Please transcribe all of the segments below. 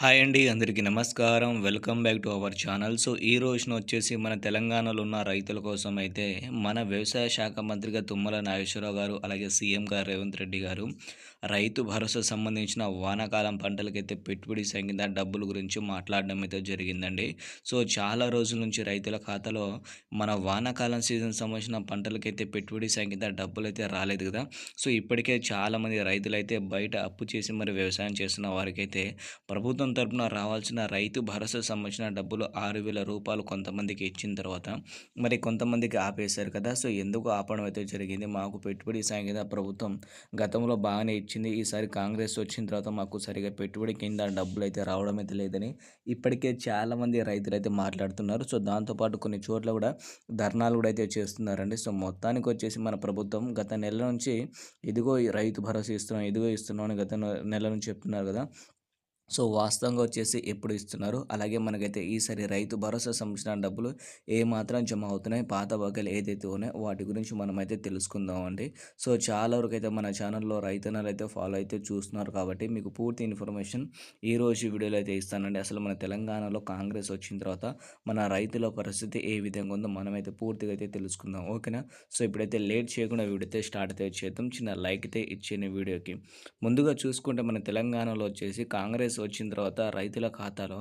Hi అండి అందరికీ నమస్కారం. Welcome back to our channel. So ఈ రోజున వచ్చేసి మన తెలంగాణలో ఉన్న రైతుల కోసం అయితే మన వ్యవసాయ శాఖ మంత్రిగా తుమ్మల నాగేశ్వరరావు గారు అలాగే సీఎం గారు రేవంత్ రెడ్డి గారు రైతు భరోసా సంబంధించిన వానాకాలం పంటలకైతే పెట్టుబడి సంగీత డబ్బుల గురించి మాట్లాడడం అయితే జరిగిందండి. సో చాలా రోజుల నుంచి రైతుల ఖాతాలో మన వానాకాలం సీజన్ సంబంధించిన పంటలకైతే పెట్టుబడి సంగీత డబ్బులు అయితే రాలేదు కదా. సో ఇప్పటికే చాలామంది రైతులు అయితే బయట అప్పు చేసి మరి వ్యవసాయం చేస్తున్న వారికైతే ప్రభుత్వం ప్రభుత్వం తరపున రావాల్సిన రైతు భరోసా సంబంధించిన డబ్బులు ఆరు వేల రూపాయలు కొంతమందికి ఇచ్చిన తర్వాత మరి కొంతమందికి ఆపేశారు కదా. సో ఎందుకు ఆపడం అయితే జరిగింది? మాకు పెట్టుబడి సాయం ప్రభుత్వం గతంలో బాగానే ఇచ్చింది. ఈసారి కాంగ్రెస్ వచ్చిన తర్వాత మాకు సరిగా పెట్టుబడి కింద డబ్బులు అయితే రావడం అయితే లేదని ఇప్పటికే చాలామంది రైతులు అయితే మాట్లాడుతున్నారు. సో దాంతోపాటు కొన్ని చోట్ల కూడా ధర్నాలు కూడా అయితే చేస్తున్నారండి. సో మొత్తానికి వచ్చేసి మన ప్రభుత్వం గత నెల నుంచి ఇదిగో రైతు భరోసా ఇస్తున్నాం ఇదిగో ఇస్తున్నాం అని గత నెల నుంచి చెప్తున్నారు కదా. సో వాస్తవంగా వచ్చేసి ఎప్పుడు ఇస్తున్నారు? అలాగే మనకైతే ఈసారి రైతు భరోసా సంబంధించిన డబ్బులు ఏ మాత్రం జమ అవుతున్నాయి? పాత బకాయిలు ఏదైతే ఉన్నాయో వాటి గురించి మనమైతే తెలుసుకుందాం అండి సో చాలా వరకు అయితే మన ఛానల్లో రైతన్నలు అయితే ఫాలో అయితే చూస్తున్నారు కాబట్టి మీకు పూర్తి ఇన్ఫర్మేషన్ ఈ రోజు వీడియోలో అయితే ఇస్తానండి. అసలు మన తెలంగాణలో కాంగ్రెస్ వచ్చిన తర్వాత మన రైతుల పరిస్థితి ఏ విధంగా ఉందో మనమైతే పూర్తిగా అయితే తెలుసుకుందాం. ఓకేనా? సో ఇప్పుడైతే లేట్ చేయకుండా వీడితే స్టార్ట్ అయితే చేద్దాం. చిన్న లైక్ అయితే ఇచ్చిన వీడియోకి. ముందుగా చూసుకుంటే మన తెలంగాణలో వచ్చేసి కాంగ్రెస్ వచ్చిన తర్వాత రైతుల ఖాతాలో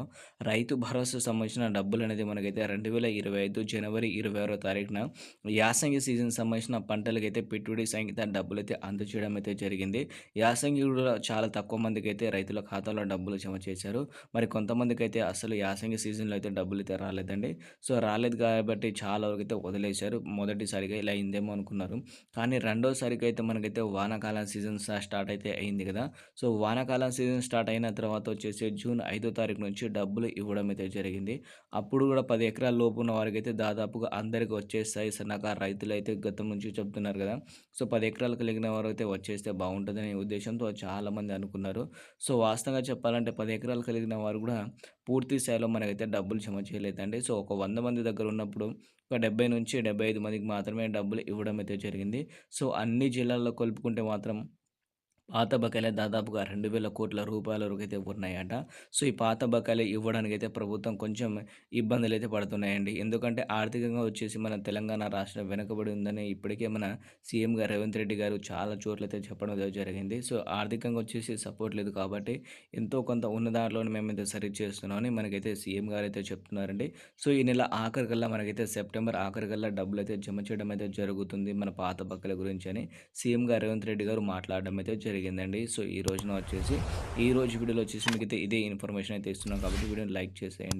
రైతు భరోసా సంబంధించిన డబ్బులు అనేది మనకైతే రెండు వేల ఇరవై ఐదు జనవరి ఇరవై ఆరో తారీఖున యాసంగి సీజన్ సంబంధించిన పంటలకైతే పెట్టుబడి సంగీత డబ్బులు అయితే అందచేయడం అయితే జరిగింది. యాసంగి కూడా చాలా తక్కువ మందికి అయితే రైతుల ఖాతాలో డబ్బులు జమ చేశారు. మరి కొంతమందికి అయితే అసలు యాసంగి సీజన్లో అయితే డబ్బులు అయితే రాలేదండి. సో రాలేదు కాబట్టి చాలా వరకు అయితే వదిలేశారు. మొదటిసారిగా ఇలా అయిందేమో అనుకున్నారు. కానీ రెండోసారికి అయితే మనకైతే వానాకాలం సీజన్ స్టార్ట్ అయితే అయింది కదా. సో వానాకాలం సీజన్ స్టార్ట్ అయిన తర్వాత వచ్చేసి జూన్ ఐదో తారీఖు నుంచి డబ్బులు ఇవ్వడం అయితే జరిగింది. అప్పుడు కూడా పది ఎకరాల లోపు ఉన్న వారికి అయితే దాదాపుగా అందరికి వచ్చేస్తాయి. సన్నకారు రైతులు అయితే గతం నుంచి చెప్తున్నారు కదా. సో పది ఎకరాలు కలిగిన వారు అయితే వచ్చేస్తే బాగుంటుందనే ఉద్దేశంతో చాలామంది అనుకున్నారు. సో వాస్తవంగా చెప్పాలంటే పది ఎకరాలు కలిగిన వారు కూడా పూర్తి స్థాయిలో మనకైతే డబ్బులు జమ చేయలేదండి. సో ఒక వంద మంది దగ్గర ఉన్నప్పుడు ఒక డెబ్బై నుంచి డెబ్బై ఐదు మందికి మాత్రమే డబ్బులు ఇవ్వడం అయితే జరిగింది. సో అన్ని జిల్లాల్లో కలుపుకుంటే మాత్రం పాత బకాయిలే దాదాపుగా రెండు వేల కోట్ల రూపాయల వరకు అయితే ఉన్నాయట. సో ఈ పాత బకాయిలు ఇవ్వడానికి అయితే ప్రభుత్వం కొంచెం ఇబ్బందులు అయితే పడుతున్నాయండి. ఎందుకంటే ఆర్థికంగా వచ్చేసి మన తెలంగాణ రాష్ట్రం వెనుకబడి ఉందని ఇప్పటికే మన సీఎం గారు రేవంత్ రెడ్డి గారు చాలా చోట్లయితే చెప్పడం జరిగింది. సో ఆర్థికంగా వచ్చేసి సపోర్ట్ లేదు కాబట్టి ఎంతో కొంత ఉన్న దాంట్లోనే మేమైతే సరి చేస్తున్నామని మనకైతే సీఎం గారు అయితే చెప్తున్నారండి. సో ఈ నెల ఆఖరికల్లా మనకైతే సెప్టెంబర్ ఆఖరికల్లా డబ్బులు అయితే జమ చేయడం అయితే జరుగుతుంది మన పాత బకాయిల గురించి అని సీఎం గారు రేవంత్ రెడ్డి గారు మాట్లాడడం అయితే జరిగింది. జరిగిందండి. సో ఈ రోజున వచ్చేసి ఈ రోజు వీడియోలో వచ్చేసి మీకు ఇదే ఇన్ఫర్మేషన్ అయితే ఇస్తున్నాం. కాబట్టి వీడియోని లైక్ చేసేయండి.